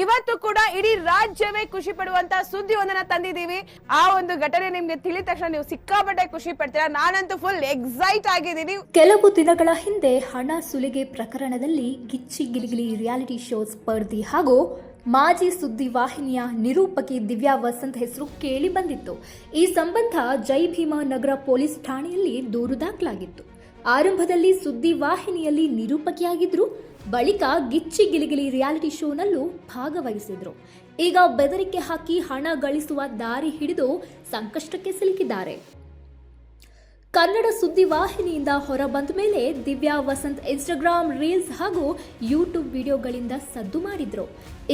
ಇವತ್ತು ಕೂಡ ಇಡೀ ರಾಜ್ಯವೇ ಖುಷಿ ಪಡುವಂತ ಸುದ್ದಿ ಒಂದನ್ನ ತಂದಿದ್ದೀವಿ. ಆ ಒಂದು ಘಟನೆ ನಿಮ್ಗೆ ತಿಳಿದ ತಕ್ಷಣ ನೀವು ಸಿಕ್ಕಾಪಟ್ಟೆ ಖುಷಿ ಪಡ್ತೀರಾ? ನಾನಂತೂ ಫುಲ್ ಎಕ್ಸೈಟ್ ಆಗಿದ್ದೀನಿ. ಕೆಲವು ದಿನಗಳ ಹಿಂದೆ ಹಣ ಸುಲಿಗೆ ಪ್ರಕರಣದಲ್ಲಿ ಗಿಚ್ಚಿ ಗಿಲಿಗಿಲಿ ರಿಯಾಲಿಟಿ ಶೋ ಸ್ಪರ್ಧಿ ಹಾಗೂ ಮಾಜಿ ಸುದ್ದಿವಾಹಿನಿಯ ನಿರೂಪಕಿ ದಿವ್ಯಾ ವಸಂತ್ ಹೆಸರು ಕೇಳಿ ಬಂದಿತ್ತು. ಈ ಸಂಬಂಧ ಜೈ ಭೀಮಾ ನಗರ ಪೊಲೀಸ್ ಠಾಣೆಯಲ್ಲಿ ದೂರು ದಾಖಲಾಗಿತ್ತು. ಆರಂಭದಲ್ಲಿ ಸುದ್ದಿ ವಾಹಿನಿಯಲ್ಲಿ ನಿರೂಪಕಿಯಾಗಿದ್ರು. ಬಳಿಕ ಗಿಚ್ಚಿ ಗಿಲಿಗಿಲಿ ರಿಯಾಲಿಟಿ ಶೋನಲ್ಲೂ ಭಾಗವಹಿಸಿದ್ರು. ಈಗ ಬೆದರಿಕೆ ಹಾಕಿ ಹಣ ಗಳಿಸುವ ದಾರಿ ಹಿಡಿದು ಸಂಕಷ್ಟಕ್ಕೆ ಸಿಲುಕಿದ್ದಾರೆ. ಕನ್ನಡ ಸುದ್ದಿವಾಹಿನಿಯಿಂದ ಹೊರಬಂದ ಮೇಲೆ ದಿವ್ಯಾ ವಸಂತ್ ಇನ್ಸ್ಟಾಗ್ರಾಮ್ ರೀಲ್ಸ್ ಹಾಗೂ ಯೂಟ್ಯೂಬ್ ವಿಡಿಯೋಗಳಿಂದ ಸದ್ದು ಮಾಡಿದ್ರು.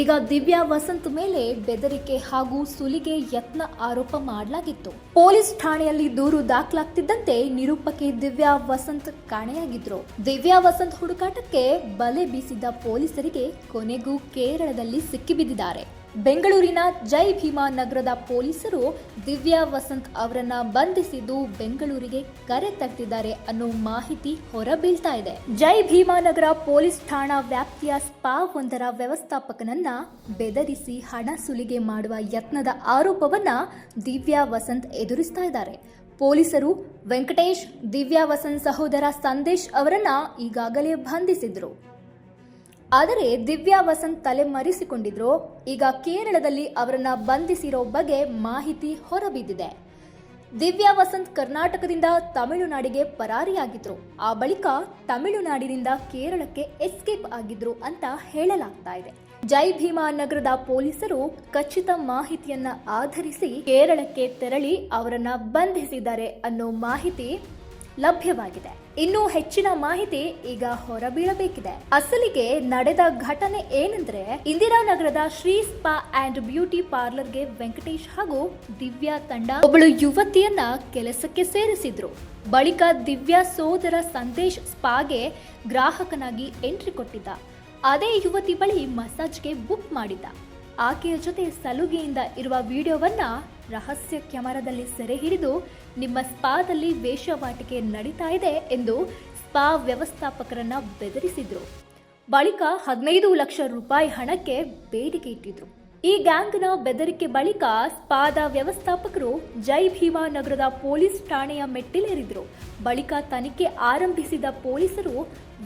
ಈಗ ದಿವ್ಯಾ ವಸಂತ್ ಮೇಲೆ ಬೆದರಿಕೆ ಹಾಗೂ ಸುಲಿಗೆ ಯತ್ನ ಆರೋಪ ಮಾಡಲಾಗಿತ್ತು. ಪೊಲೀಸ್ ಠಾಣೆಯಲ್ಲಿ ದೂರು ದಾಖಲಾಗ್ತಿದ್ದಂತೆ ನಿರೂಪಕಿ ದಿವ್ಯಾ ವಸಂತ್ ಕಾಣೆಯಾಗಿದ್ರು. ದಿವ್ಯಾ ವಸಂತ್ ಹುಡುಕಾಟಕ್ಕೆ ಬಲೆ ಬೀಸಿದ್ದ ಪೊಲೀಸರಿಗೆ ಕೊನೆಗೂ ಕೇರಳದಲ್ಲಿ ಸಿಕ್ಕಿಬಿದ್ದಿದ್ದಾರೆ. ಬೆಂಗಳೂರಿನ ಜೈ ಭೀಮಾ ನಗರದ ಪೊಲೀಸರು ದಿವ್ಯಾ ವಸಂತ್ ಅವರನ್ನ ಬಂಧಿಸಿದ್ದು ಬೆಂಗಳೂರಿಗೆ ಕರೆ ತಟ್ಟಿದ್ದಾರೆ ಅನ್ನೋ ಮಾಹಿತಿ ಹೊರಬೀಳ್ತಾ ಇದೆ. ಜೈ ಭೀಮಾ ನಗರ ಪೊಲೀಸ್ ಠಾಣಾ ವ್ಯಾಪ್ತಿಯ ಸ್ಪಾ ಒಂದರ ವ್ಯವಸ್ಥಾಪಕನನ್ನ ಬೆದರಿಸಿ ಹಣ ಸುಲಿಗೆ ಮಾಡುವ ಯತ್ನದ ಆರೋಪವನ್ನ ದಿವ್ಯಾ ವಸಂತ್ ಎದುರಿಸ್ತಾ ಇದ್ದಾರೆ. ಪೊಲೀಸರು ವೆಂಕಟೇಶ್, ದಿವ್ಯಾ ವಸಂತ್ ಸಹೋದರ ಸಂದೇಶ್ ಅವರನ್ನ ಈಗಾಗಲೇ ಬಂಧಿಸಿದ್ರು. ಆದರೆ ದಿವ್ಯಾ ವಸಂತ್ ತಲೆಮರೆಸಿಕೊಂಡಿದ್ರು ಈಗ ಕೇರಳದಲ್ಲಿ ಅವರನ್ನ ಬಂಧಿಸಿರೋ ಬಗ್ಗೆ ಮಾಹಿತಿ ಹೊರಬಿದ್ದಿದೆ. ದಿವ್ಯಾ ವಸಂತ್ ಕರ್ನಾಟಕದಿಂದ ತಮಿಳುನಾಡಿಗೆ ಪರಾರಿಯಾಗಿದ್ರು. ಆ ಬಳಿಕ ತಮಿಳುನಾಡಿನಿಂದ ಕೇರಳಕ್ಕೆ ಎಸ್ಕೇಪ್ ಆಗಿದ್ರು ಅಂತ ಹೇಳಲಾಗ್ತಾ ಇದೆ. ಜೈ ಭೀಮಾ ನಗರದ ಪೊಲೀಸರು ಖಚಿತ ಮಾಹಿತಿಯನ್ನ ಆಧರಿಸಿ ಕೇರಳಕ್ಕೆ ತೆರಳಿ ಅವರನ್ನ ಬಂಧಿಸಿದ್ದಾರೆ ಅನ್ನೋ ಮಾಹಿತಿ ಲಭ್ಯವಾಗಿದೆ. ಇನ್ನು ಹೆಚ್ಚಿನ ಮಾಹಿತಿ ಈಗ ಹೊರಬೀಳಬೇಕಿದೆ. ಅಸಲಿಗೆ ನಡೆದ ಘಟನೆ ಏನಂದ್ರೆ ಇಂದಿರಾನಗರದ ಶ್ರೀ ಸ್ಪಾ ಅಂಡ್ ಬ್ಯೂಟಿ ಪಾರ್ಲರ್ಗೆ ವೆಂಕಟೇಶ್ ಹಾಗೂ ದಿವ್ಯಾ ತಂಡ ಒಬ್ಬಳು ಯುವತಿಯನ್ನ ಕೆಲಸಕ್ಕೆ ಸೇರಿಸಿದ್ರು. ಬಳಿಕ ದಿವ್ಯಾ ಸೋದರ ಸಂದೇಶ್ ಸ್ಪಾಗೆ ಗ್ರಾಹಕನಾಗಿ ಎಂಟ್ರಿ ಕೊಟ್ಟಿದ್ದ. ಅದೇ ಯುವತಿ ಬಳಿ ಮಸಾಜ್ಗೆ ಬುಕ್ ಮಾಡಿದ್ದ. ಆಕೆಯ ಜೊತೆ ಸಲುಗೆಯಿಂದ ಇರುವ ವಿಡಿಯೋವನ್ನ ರಹಸ್ಯ ಕ್ಯಾಮರಾದಲ್ಲಿ ಸೆರೆ ಹಿಡಿದು ನಿಮ್ಮ ಸ್ಪಾದಲ್ಲಿ ವೇಷವಾಟಿಕೆ ನಡೀತಾ ಇದೆ ಎಂದು ಸ್ಪಾ ವ್ಯವಸ್ಥಾಪಕರನ್ನ ಬೆದರಿಸಿದ್ರು. ಬಳಿಕ ಹದಿನೈದು ಲಕ್ಷ ರೂಪಾಯಿ ಹಣಕ್ಕೆ ಬೇಡಿಕೆ ಇಟ್ಟಿದ್ರು. ಈ ಗ್ಯಾಂಗ್ನ ಬೆದರಿಕೆ ಬಳಿಕ ಸ್ಪಾದ ವ್ಯವಸ್ಥಾಪಕರು ಜೈ ಭೀಮಾ ನಗರದ ಪೊಲೀಸ್ ಠಾಣೆಯ ಮೆಟ್ಟಿಲೇರಿದ್ರು. ಬಳಿಕ ತನಿಖೆ ಆರಂಭಿಸಿದ ಪೊಲೀಸರು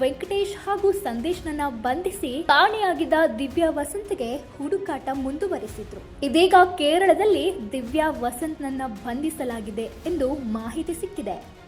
ವೆಂಕಟೇಶ್ ಹಾಗೂ ಸಂದೇಶ್ನನ್ನ ಬಂಧಿಸಿ ಕಾಣೆಯಾಗಿದ್ದ ದಿವ್ಯಾ ವಸಂತ್ಗೆ ಹುಡುಕಾಟ ಮುಂದುವರೆಸಿದ್ರು. ಇದೀಗ ಕೇರಳದಲ್ಲಿ ದಿವ್ಯಾ ವಸಂತ್ನನ್ನ ಬಂಧಿಸಲಾಗಿದೆ ಎಂದು ಮಾಹಿತಿ ಸಿಕ್ಕಿದೆ.